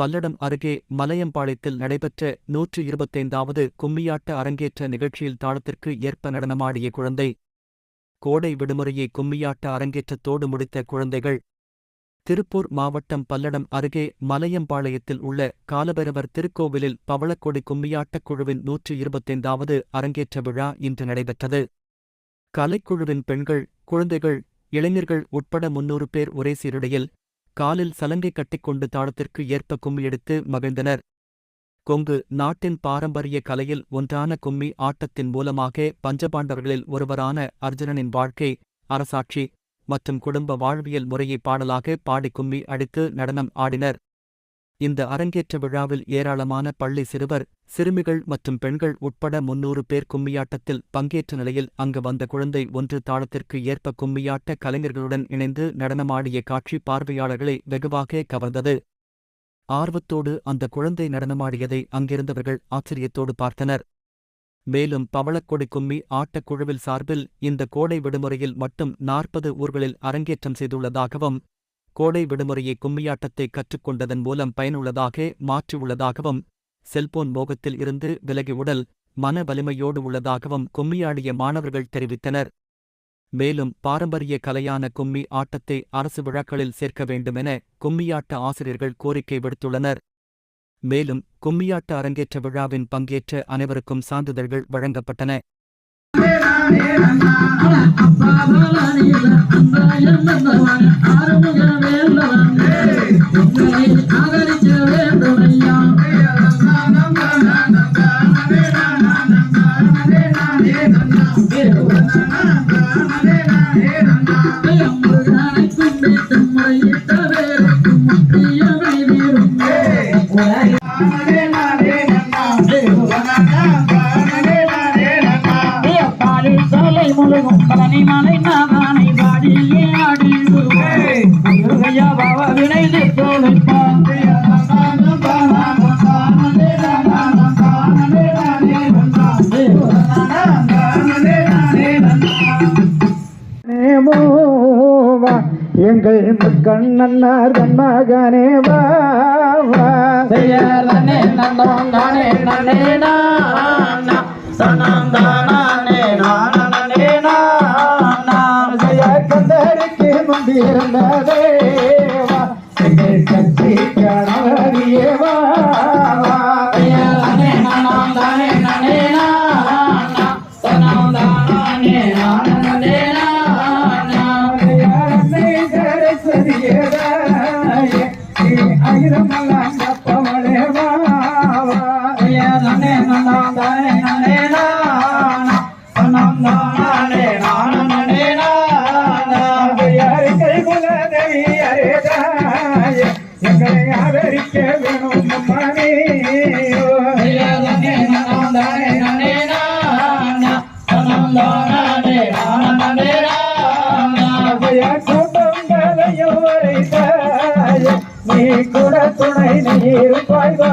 பல்லடம் அருகே மலையம்பாளையத்தில் நடைபெற்ற நூற்று இருபத்தைந்தாவது கும்மியாட்ட அரங்கேற்ற நிகழ்ச்சியில் தாளத்திற்கு ஏற்ப நடனமாடிய குழந்தை கோடை விடுமுறையை கும்மியாட்ட அரங்கேற்றத்தோடு முடித்த குழந்தைகள் திருப்பூர் மாவட்டம் பல்லடம் அருகே மலையம்பாளையத்தில் உள்ள காலபைரவர் திருக்கோவிலில் பவளக்கொடி கும்மியாட்டக் குழுவின் நூற்று இருபத்தைந்தாவது அரங்கேற்ற விழா இன்று நடைபெற்றது. கலைக்குழுவின் பெண்கள் குழந்தைகள் இளைஞர்கள் உட்பட முன்னூறு பேர் ஒரே சீருடையில் காலில் சலங்கை கட்டிக்கொண்டு தாளத்திற்கு ஏற்ப கும்மியெடுத்து மகிழ்ந்தனர். கொங்கு நாட்டின் பாரம்பரிய கலையில் ஒன்றான கும்மி ஆட்டத்தின் மூலமாக பஞ்சபாண்டவர்களில் ஒருவரான அர்ஜுனனின் வாழ்க்கை அரசாட்சி மற்றும் குடும்ப வாழ்வியல் முறையை பாடலாக பாடி கும்மி அடித்து நடனம் ஆடினர். இந்த அரங்கேற்ற விழாவில் ஏராளமான பள்ளி சிறுவர் சிறுமிகள் மற்றும் பெண்கள் உட்பட முன்னூறு பேர் கும்மியாட்டத்தில் பங்கேற்ற நிலையில் அங்கு வந்த குழந்தை ஒன்று தாளத்திற்கு ஏற்ப கும்மியாட்ட கலைஞர்களுடன் இணைந்து நடனமாடிய காட்சி பார்வையாளர்களை வெகுவாக கவர்ந்தது. ஆர்வத்தோடு அந்த குழந்தை நடனமாடியதை அங்கிருந்தவர்கள் ஆச்சரியத்தோடு பார்த்தனர். மேலும் பவளக்கொடி கும்மி ஆட்டக் குழுவில் சார்பில் இந்த கோடை விடுமுறையில் மட்டும் நாற்பது ஊர்களில் அரங்கேற்றம் செய்துள்ளதாகவும் கோடை விடுமுறையை கும்மியாட்டத்தை கற்றுக்கொண்டதன் மூலம் பயனுள்ளதாக மாற்றியுள்ளதாகவும் செல்போன் மோகத்தில் இருந்து விலகி உடல் மன வலிமையோடு உள்ளதாகவும் கும்மியாடிய மாணவர்கள் தெரிவித்தனர். மேலும் பாரம்பரிய கலையான கும்மி ஆட்டத்தை அரசு விழாக்களில் சேர்க்க வேண்டுமென கும்மியாட்ட ஆசிரியர்கள் கோரிக்கை விடுத்துள்ளனர். மேலும் கும்மியாட்ட அரங்கேற்ற விழாவின் பங்கேற்ற அனைவருக்கும் சான்றிதழ்கள் வழங்கப்பட்டன. சாலை கண்ணன்னார் கண்ணாகனே வா செய்யறனே நந்தோம் தானே நானா நானே நானா கந்தருக்கு கூட துணை நீ இருப்பாய்வா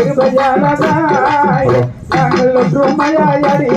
இருபையாளதாய நாங்கள் ஒற்றுமையாய் அடி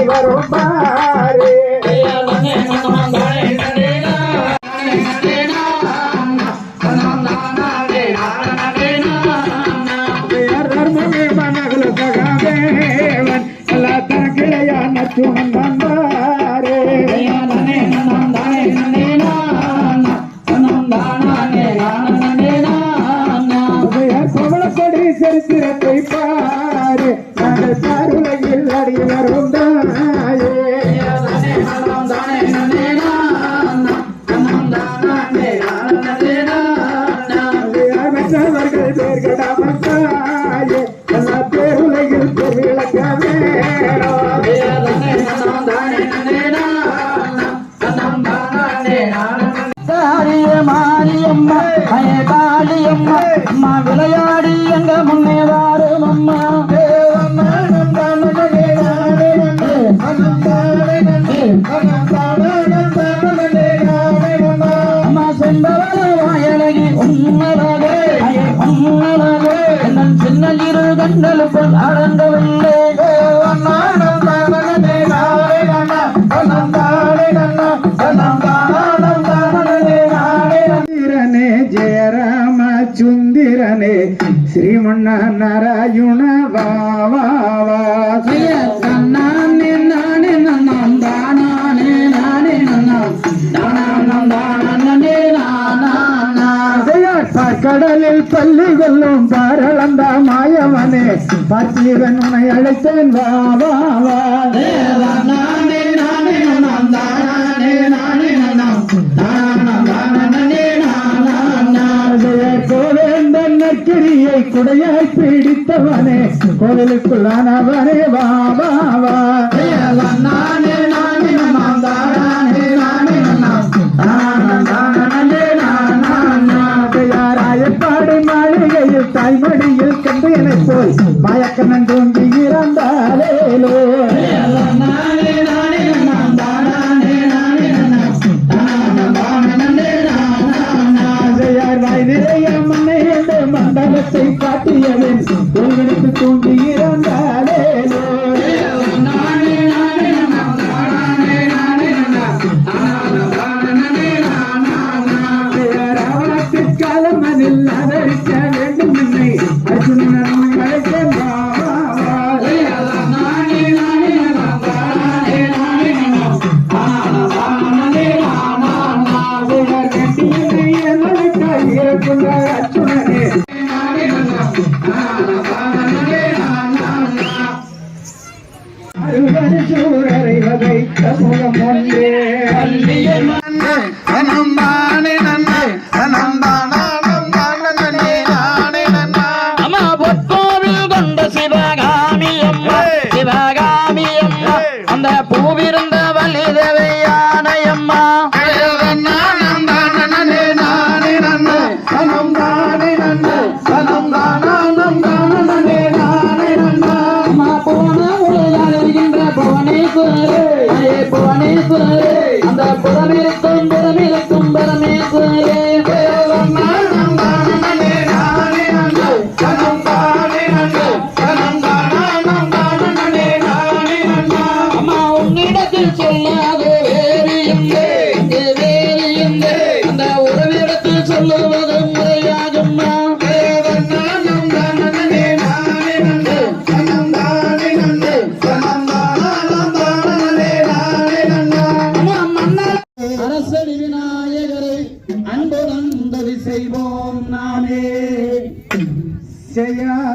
கண்ணல் பொன் அடங்கவில்லை ஜெயராம சுந்திரனே ஸ்ரீமன்னா பார்த்திவன் உன்னை அழைத்தேன். வா வா வா. நானே நானே நான் நானே நானே கிரியை குடையாய் பிடித்தவனே. கோவிலுக்குள்ளானவனே வா வா வா நானே மயக்கமன் தூங்கி இறந்தாலேலோ மண்டலத்தை காட்டியவன். தூங்கிடுத்து தூங்கி இறந்தாலேலோ காலமதில் அதரிக்க வேண்டும் என்னை. அர்ஜுனன் நன்னை நன்னை நன்பான பூவிருந்த வலிதவையானையம்மா நானே நன்னு சனம் தானே நன்னு சனம் தானா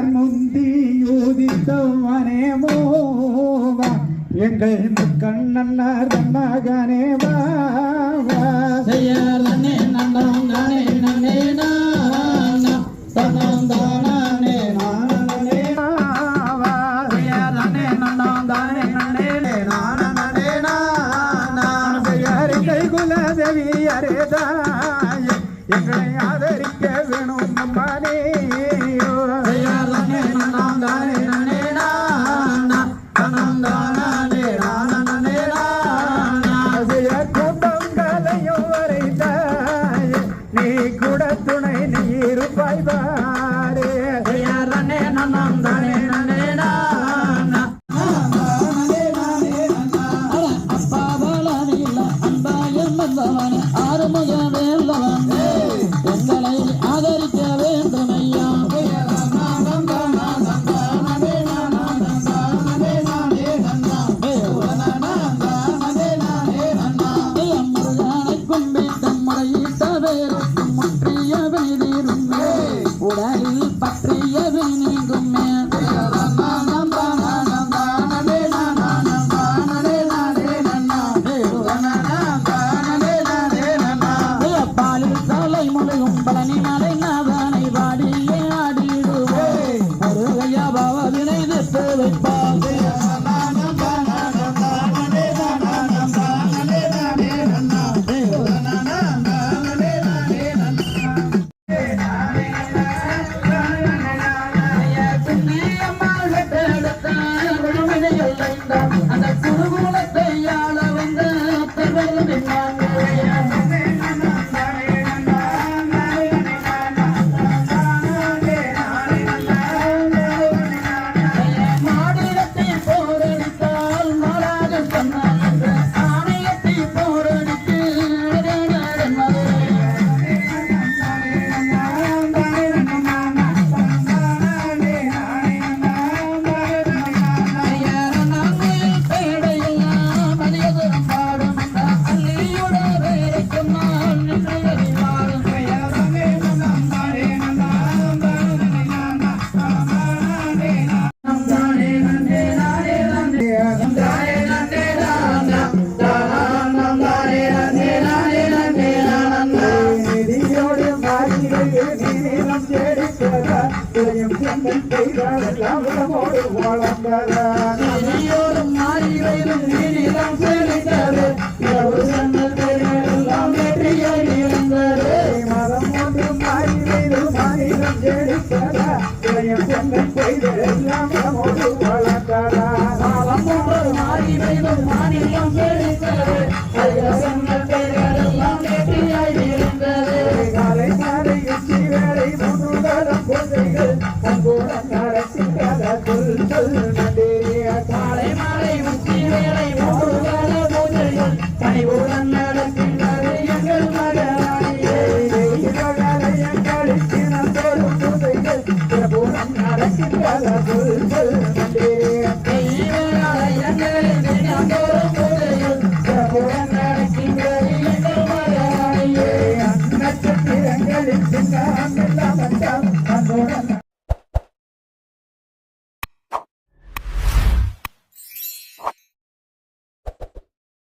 முந்தி யோதித்தவனேமோவா எங்கள் முக்கண்ணன்னார் மகனே வாவா செய்யார் நன்னே நன்னம் நானே. நன்னே நானா தன்னம் தானே நானே நாவா செய்யார் நன்னே நன்னம் தானே நன்னே நானே. நானா செய்யார் எங்கள் குலதேவி அரேதா பேரும் ஒன்றிய நீளம் தேடிக்கிறதாம் செந்தன் செய்தாலெல்லாம் உடம்போடு வளர்ந்ததான் நீயோரும் மாறியிலும் நீளம் செழித்தது இரவு செந்தன் செய்தாலெல்லாம் வெற்றியாய் நிறந்தது மதம் ஒன்று மாறியிலும் மாநிலம் தேடிக்கிறதா செந்தன் செய்தெல்லாம் உடம்போடு வளர்ந்ததான் மதம் ஒன்று மாறியிலும் மாநிலம் தேடி